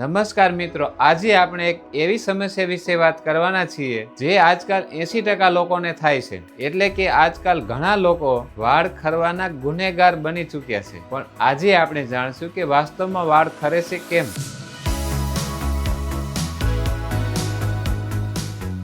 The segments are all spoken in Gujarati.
નમસ્કાર મિત્રો, આજે આપણે એક એવી સમસ્યા વિશે વાત કરવાના છીએ જે આજકાલ એસી ટકા લોકોને થાય છે. એટલે કે આજકાલ ઘણા લોકો વાળ ખરવાના ગુનેગાર બની ચૂક્યા છે. પણ આજે આપણે જાણશું કે વાસ્તવમાં વાળ ખરે છે કેમ?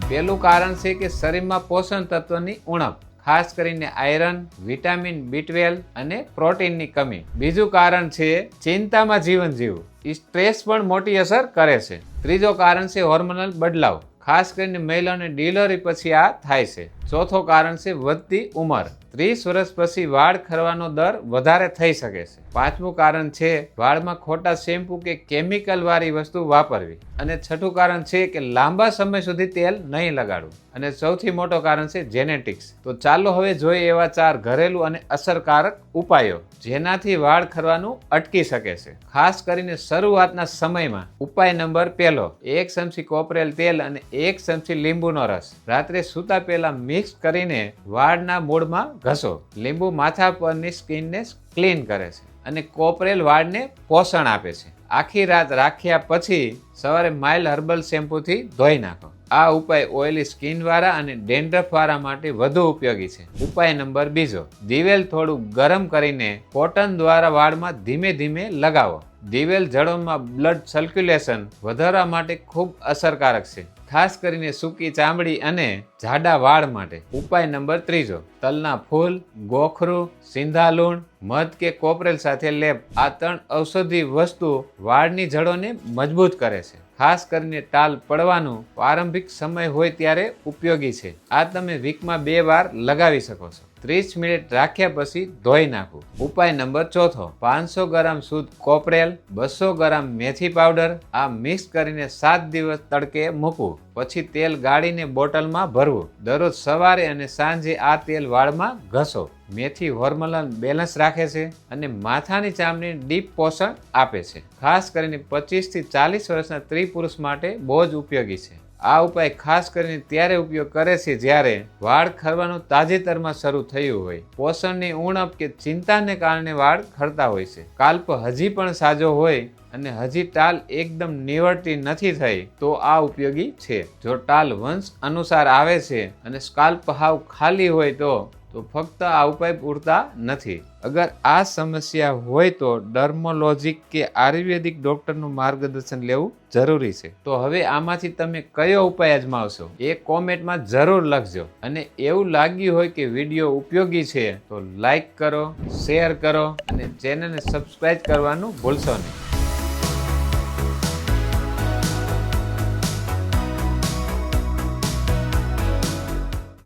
પહેલું કારણ છે કે શરીરમાં પોષણ તત્વની ઉણપ. ખાસ કરીને આયરન, વિટામિન બી ટ્વેલ્વ અને પ્રોટીનની કમી. બીજું કારણ છે ચિંતામાં જીવન જીવવું. એ સ્ટ્રેસ પણ મોટી અસર કરે છે. ત્રીજો કારણ છે હોર્મોનલ બદલાવ. ખાસ કરીને મહિલાઓને ડિલિવરી પછી આ થાય છે. ચોથો કારણ છે વધતી ઉંમર. ત્રીસ વર્ષ પછી વાળ ખરવાનો દર વધારે થઈ શકે છે. પાંચમું કારણ છે વાળમાં ખોટા શેમ્પુ કે કેમિકલ વાળી વસ્તુ વાપરવી. અને છઠ્ઠું કારણ છે કે લાંબા સમય સુધી તેલ નહીં લગાડવું. અને સૌથી મોટો કારણ છે જેનેટિક્સ તો ચાલો હવે જોઈએ એવા ચાર ઘરેલું અને અસરકારક ઉપાયો જેનાથી વાળ ખરવાનું અટકી શકે છે. ખાસ કરીને શરૂઆતના સમયમાં ઉપાય નંબર પહેલો, એક ચમચી કોપરેલ તેલ અને એક ચમચી લીંબુનો રસ. રાત્રે સૂતા પહેલા મિક્સ કરીને વાળના મૂળમાં ઘસો. લીંબુ માથા પરની સ્કિનને ક્લીન કરે છે અને કોપરેલ વાળને પોષણ આપે છે. આખી રાત રાખ્યા પછી સવારે માઇલ હર્બલ શેમ્પૂથી ધોઈ નાખો. આ ઉપાય ઓઇલી સ્કિન વાળા અને ડેન્ડ્રફ વાળા માટે વધુ ઉપયોગી છે. ઉપાય નંબર બીજો, દિવેલ થોડું ગરમ કરીને કોટન દ્વારા વાળમાં ધીમે ધીમે લગાવો. દિવેલ જડોમાં બ્લડ સર્ક્યુલેશન વધારવા માટે ખૂબ અસરકારક છે. ખાસ કરીને સૂકી ચામડી અને જાડા વાળ માટે. ઉપાય નંબર ત્રીજો, તલના ફૂલ, ગોખરું, સિંધાલુણ, મધ કે કોપરેલ સાથે લેપ. આ ત્રણ ઔષધિ વસ્તુ વાળની જડોને મજબૂત કરે છે. ખાસ કરીને ટાલ પડવાનું પ્રારંભિક સમય હોય ત્યારે ઉપયોગી છે. આ તમે વીકમાં બે વાર લગાવી શકો છો. ત્રીસ મિનિટ રાખ્યા પછી ધોઈ નાખવું ઉપાય નંબર ચોથો, પાંચસો ગ્રામ શુદ્ધ કોપરેલ, બસો ગ્રામ મેથી પાવડર, આ મિક્સ કરીને સાત દિવસ તડકે મૂકવું. પછી તેલ ગાળીને બોટલમાં ભરવું. દરરોજ સવારે અને સાંજે આ તેલ વાળમાં ઘસો. મેથી હોર્મોનલ બેલેન્સ રાખે છે અને માથાની ચામડી ડીપ પોષણ આપે છે. ખાસ કરીને પચીસથી ચાલીસ વર્ષના સ્ત્રી પુરુષ માટે બહુ જ ઉપયોગી છે. આ ઉપાય ખાસ કરીને ત્યારે ઉપયોગ કરે છે જ્યારે વાળ ખરવાનું તાજેતરમાં શરૂ થયું હોય. પોષણની ઉણપ કે ચિંતાને કારણે વાળ ખરતા હોય છે. કાલ્પ હજી પણ સાજો હોય અને હજી ટાલ એકદમ નિવડતી નથી થઈ, તો આ ઉપયોગી છે. જો ટાલ વંશ અનુસાર આવે છે અને સ્કાલ્પ હાવ ખાલી હોય તો તો ફક્ત આ ઉપાય પૂરતા નથી. અગર આ સમસ્યા હોય તો ડર્મોલોજિક કે આયુર્વેદિક ડોક્ટરનું માર્ગદર્શન લેવું જરૂરી છે. તો હવે આમાંથી તમે કયો ઉપાય અજમાવશો? એ કોમેન્ટમાં જરૂર લખજો. અને એવું લાગ્યું હોય કે વીડિયો ઉપયોગી છે, તો લાઈક કરો, શેર કરો અને ચેનલને સબસ્ક્રાઈબ કરવાનું ભૂલશો નહીં.